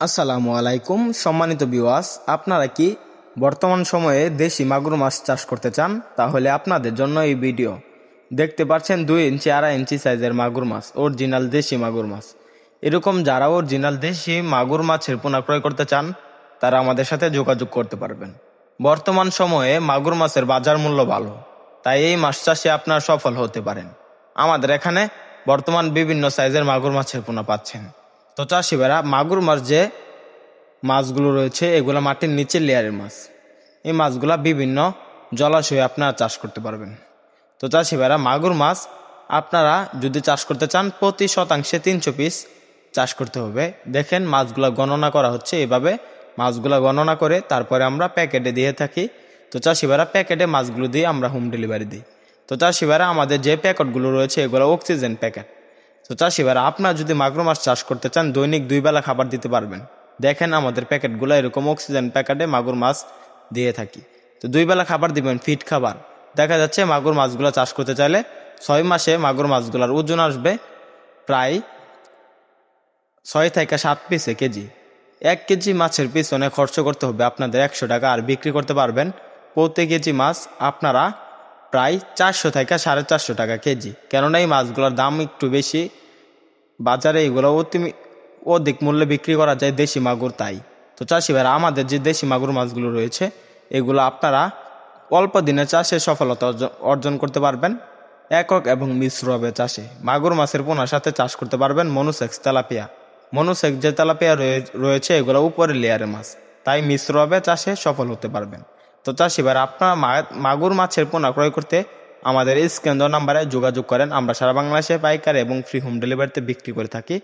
আসসালামু আলাইকুম, সম্মানিত বিওয়াস আপনারা কি বর্তমান সময়ে দেশি মাগুর মাছ চাষ করতে চান? তাহলে আপনাদের জন্য এই ভিডিও। দেখতে পাচ্ছেন দুই ইঞ্চি, আড়াই ইঞ্চি সাইজের মাগুর মাছ, অরিজিনাল দেশি মাগুর মাছ। এরকম যারা অরিজিনাল দেশি মাগুর মাছের পোনা ক্রয় করতে চান, তারা আমাদের সাথে যোগাযোগ করতে পারবেন। বর্তমান সময়ে মাগুর মাছের বাজার মূল্য ভালো, তাই এই মাছ চাষে আপনার সফল হতে পারেন। আমাদের এখানে বর্তমান বিভিন্ন সাইজের মাগুর মাছের পোনা পাচ্ছেন। তো চাষি ভাইরা, মাগুর মাছ যে মাছগুলো রয়েছে, এগুলো মাটির নিচের লেয়ারের মাছ। এই মাছগুলা বিভিন্ন জলাশয়ে আপনারা চাষ করতে পারবেন। তো চাষি ভাইরা, মাগুর মাছ আপনারা যদি চাষ করতে চান, প্রতি শতাংশে তিনশো পিস চাষ করতে হবে। দেখেন মাছগুলা গণনা করা হচ্ছে এভাবে। মাছগুলা গণনা করে তারপরে আমরা প্যাকেটে দিয়ে থাকি। তো চাষি ভাইরা, প্যাকেটে মাছগুলো দিয়ে আমরা হোম ডেলিভারি দিই। তো চাষি ভাইরা, আমাদের যে প্যাকেটগুলো রয়েছে, এগুলো অক্সিজেন প্যাকেট। তো চাষি ভাইরা, আপনারা যদি মাগুর মাছ চাষ করতে চান, দৈনিক দুই বেলা খাবার দিতে পারবেন। দেখেন আমাদের প্যাকেটগুলো এরকম অক্সিজেন প্যাকেটে মাগুর মাছ দিয়ে থাকি। তো দুই বেলা খাবার দিবেন ফিট খাবার। দেখা যাচ্ছে মাগুর মাছগুলো চাষ করতে চাইলে ছয় মাসে মাগুর মাছগুলোর ওজন আসবে প্রায় ছয় থেকে সাত পিসে কেজি। এক কেজি মাছের পিছনে খরচ করতে হবে আপনাদের একশো টাকা আর বিক্রি করতে পারবেন প্রতি কেজি মাছ আপনারা প্রায় চারশো থেকে সাড়ে চারশো টাকা কেজি। কেননা এই মাছগুলোর দাম একটু বেশি বাজারে এগুলো অতি অধিক মূল্যে বিক্রি করা যায় দেশি মাগুর তাই। তো চাষি ভাইরা, আমাদের যে দেশি মাগুর মাছগুলো রয়েছে, এগুলো আপনারা অল্প দিনে চাষে সফলতা অর্জন- করতে পারবেন। একক এবং মিশ্রভাবে চাষে মাগুর মাছের পোনার সাথে চাষ করতে পারবেন মনুসেক্স তেলাপিয়া। মনুসেক্স যে তেলাপিয়া রয়ে- রয়েছে, এগুলো উপরে লেয়ারের মাছ। তাই মিশ্রভাবে চাষে সফল হতে পারবেন। তো চাষি ভাইরা, আপনারা মাগুর মাছের পোনা ক্রয় করতে আমাদের এই স্ক্যান নাম্বারে যোগাযোগ করেন। আমরা সারা বাংলাদেশে পাইকারি এবং ফ্রি হোম ডেলিভারিতে বিক্রি করে থাকি।